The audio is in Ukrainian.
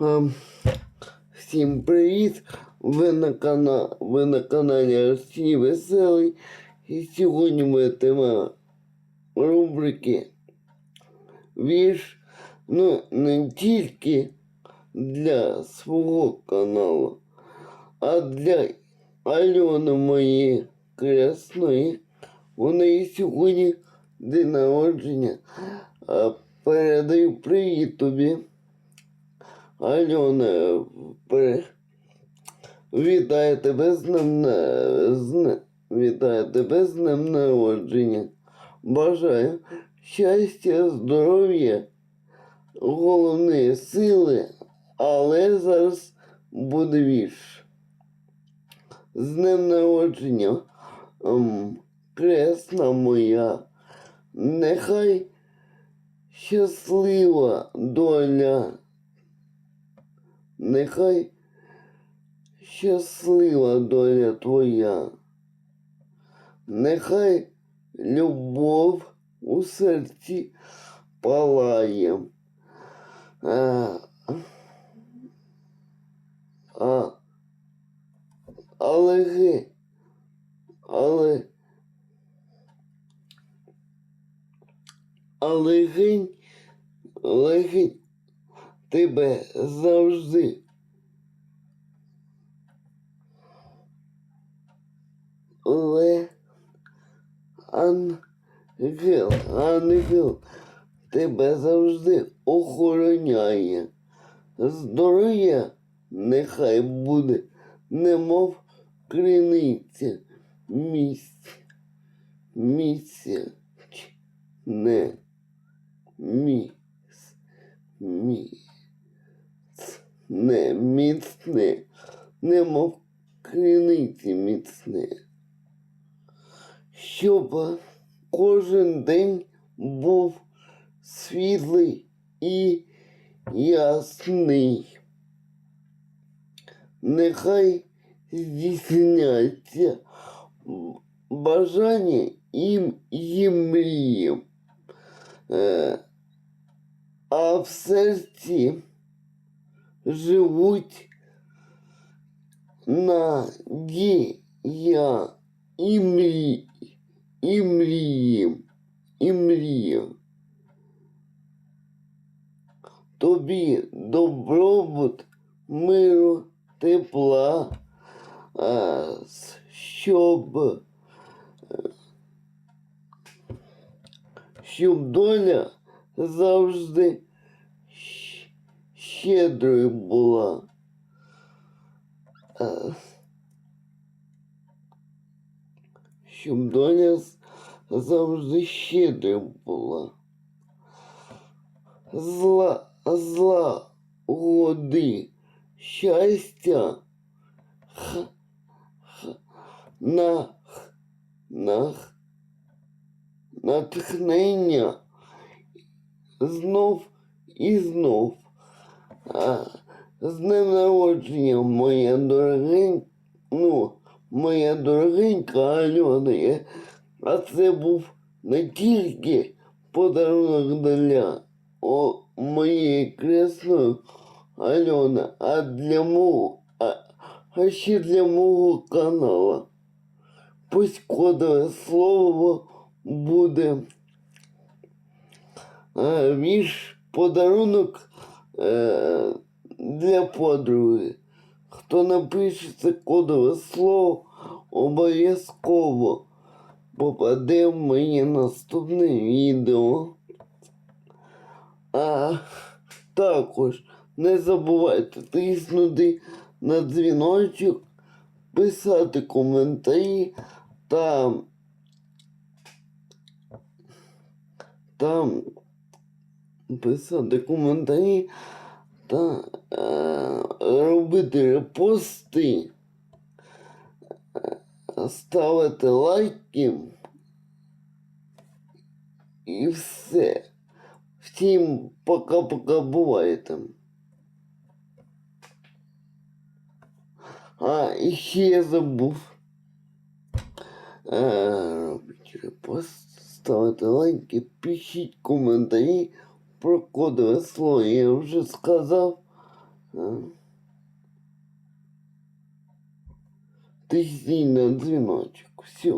Ем, Всім привіт! Ви на, кана... Ви на каналі Арсій Веселий. І сьогодні моя тема рубрики Вірш. Ну, не тільки для свого каналу, а для Альони моєї красної. У неї сьогодні день народження. Передаю привіт тобі. Альона, вітаю тебе з днем з... Вітаю тебе з днем народження. Бажаю щастя, здоров'я, головне сили, але зараз буде вірш. З днем народження, кресна моя, нехай щаслива доля. Нехай щаслива доля твоя, нехай любов у серці палає. А, а, але але, але гень, легень тебе завжди. Ле ангел, ангел тебе завжди охороняє. Здоров'я нехай буде, немов криниця місця, місця не міс, міс не міцне, немов криниці міцне. Щоб кожен день був світлий і ясний. Нехай здійсняться бажання їм і мрії. Е, А в серці живуть надія і мрії, і мрії, і мрії. Тобі добробут, миру, тепла, щоб, е, щоб доля завжди щедрою була. Е, Щоб доля завжди щедрою була. Зла, зла, годи, щастя, х, х, на, на, натхнення знов і знов. А, з днем народження, моя дорогенька, ну, моя дорогенька Альона. А це був не тільки подарунок для о, моєї кресної Альони, а для мого, а, а ще для мого каналу. Пусть кодове слово буде е, вірш подарунок е, для подруги. Хто напише це кодове слово, обов'язково попаде в моє наступне відео. А також не забувайте тиснути на дзвіночок, писати коментарі та, та писати коментарі та е, робити репости, е, ставити лайки і все. Всім пока-пока бувайте. А, і ще я забув. Е, робіть репост, ставте лайки, пишіть коментарі про кодове слово. Я вже сказав, А? Ти стій на дзвіночок. Все.